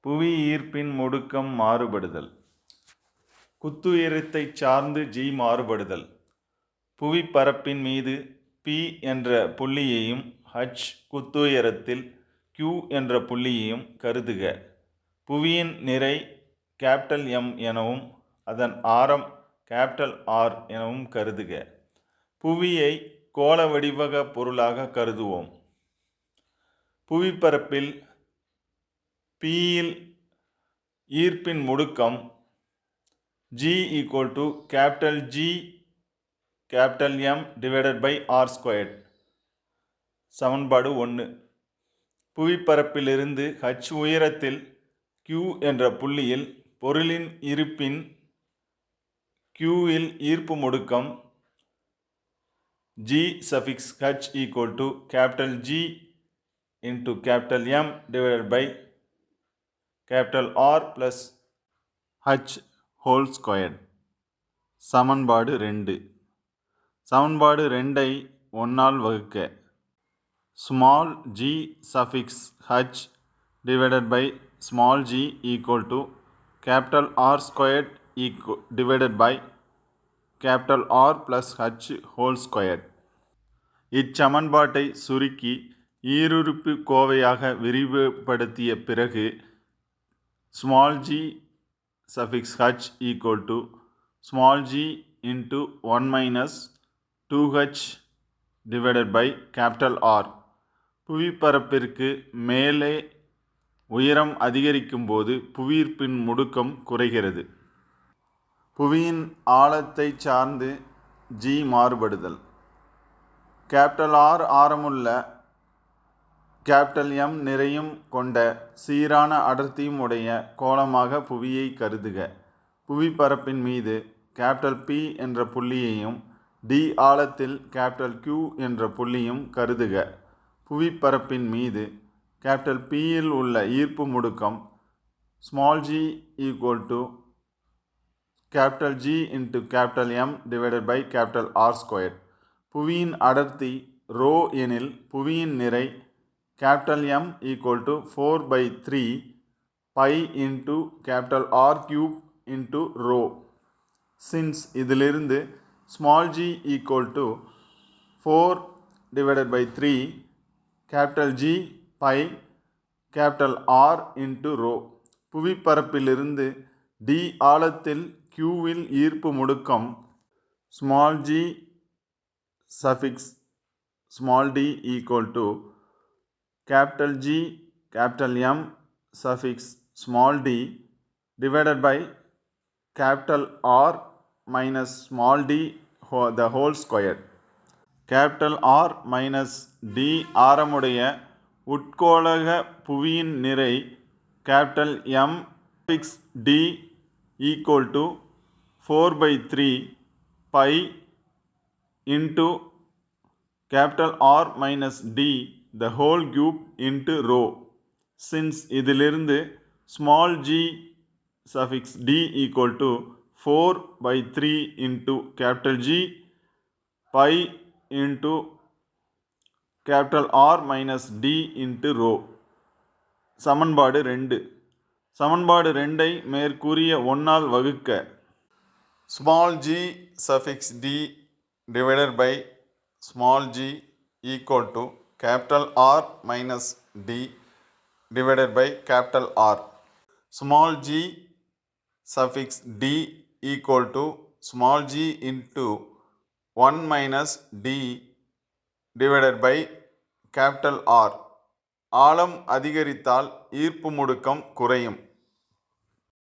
புவி ஈர்ப்பின் முடுக்கம் மாறுபடுதல். குத்துயரத்தை சார்ந்து ஜி மாறுபடுதல். புவிப்பரப்பின் மீது பி என்ற புள்ளியையும் ஹச் குத்துயரத்தில் கியூ என்ற புள்ளியையும் கருதுக. புவியின் நிறை கேப்டல் எம் எனவும் அதன் ஆரம் கேப்டல் ஆர் எனவும் கருதுக. புவியை கோள வடிவக பொருளாக கருதுவோம். புவிப்பரப்பில் பியில் ஈர்ப்பின் முடுக்கம் G equal to capital G capital M divided by R squared சமன்பாடு ஒன்று புவிப்பரப்பிலிருந்து ஹச் உயரத்தில் கியூ என்ற புள்ளியில் பொருளின் இருப்பின் கியூவில் ஈர்ப்பு முடுக்கம் G suffix H equal to capital G into capital M divided by capital R plus H whole squared சமன்பாடு ரெண்டு. சமன்பாடு ரெண்டை ஒன்றால் வகுக்க. Small G suffix H divided by small G equal to capital R squared ஈக்கு divided by capital R plus H whole squared இச்சமன்பாட்டை சுருக்கி ஈருறுப்பு கோவையாக விரிவுபடுத்திய பிறகு small G suffix H equal to small G into one minus two H divided by capital R புவிப்பரப்பிற்கு மேலே உயரம் அதிகரிக்கும் போது புவியீர்ப்பின் முடுக்கம் குறைகிறது. புவியின் ஆழத்தை சார்ந்து ஜி மாறுபடுதல். கேபிட்டல் ஆர் ஆரமுள்ள கேபிட்டல் எம் நிறையும் கொண்ட சீரான அடர்த்தியும் உடைய கோளமாக புவியை கருதுக. புவிப்பரப்பின் மீது கேபிட்டல் பி என்ற புள்ளியையும் டி ஆழத்தில் கேபிட்டல் கியூ என்ற புள்ளியும் கருதுக. புவிப்பரப்பின் மீது கேபிட்டல் பியில் உள்ள ஈர்ப்பு முடுக்கம் small G equal to capital G into capital M divided by capital R square புவியின் அடர்த்தி ரோ எனில் புவியின் நிறை capital M equal to 4 by 3 pi into capital R cube into rho since இதிலிருந்து small g equal to 4 divided by 3 capital G pi capital R into rho புவிப்பரப்பிலிருந்து d ஆழத்தில் qவில் ஈர்ப்பு முடுக்கம் small g suffix small d equal to 4 capital G, capital M, suffix small d divided by capital R minus small d the whole square. Capital R minus d Rm உடைய உட்கோளக புவியின் நிறை capital M suffix d equal to 4 by 3 pi into capital R minus d the whole cube into rho since இதிலிருந்து small G suffix D equal to four by three into capital G pi into capital R minus D into rho சமன்பாடு ரெண்டு. சமன்பாடு ரெண்டை மேற்கூறிய ஒன்னால் வகுக்க. Small G suffix D divided by small G equal to capital R minus D divided by capital R small G suffix D equal to small G into one minus D divided by capital R ஆழம் அதிகரித்தால் ஈர்ப்பு முடுக்கம் குறையும்.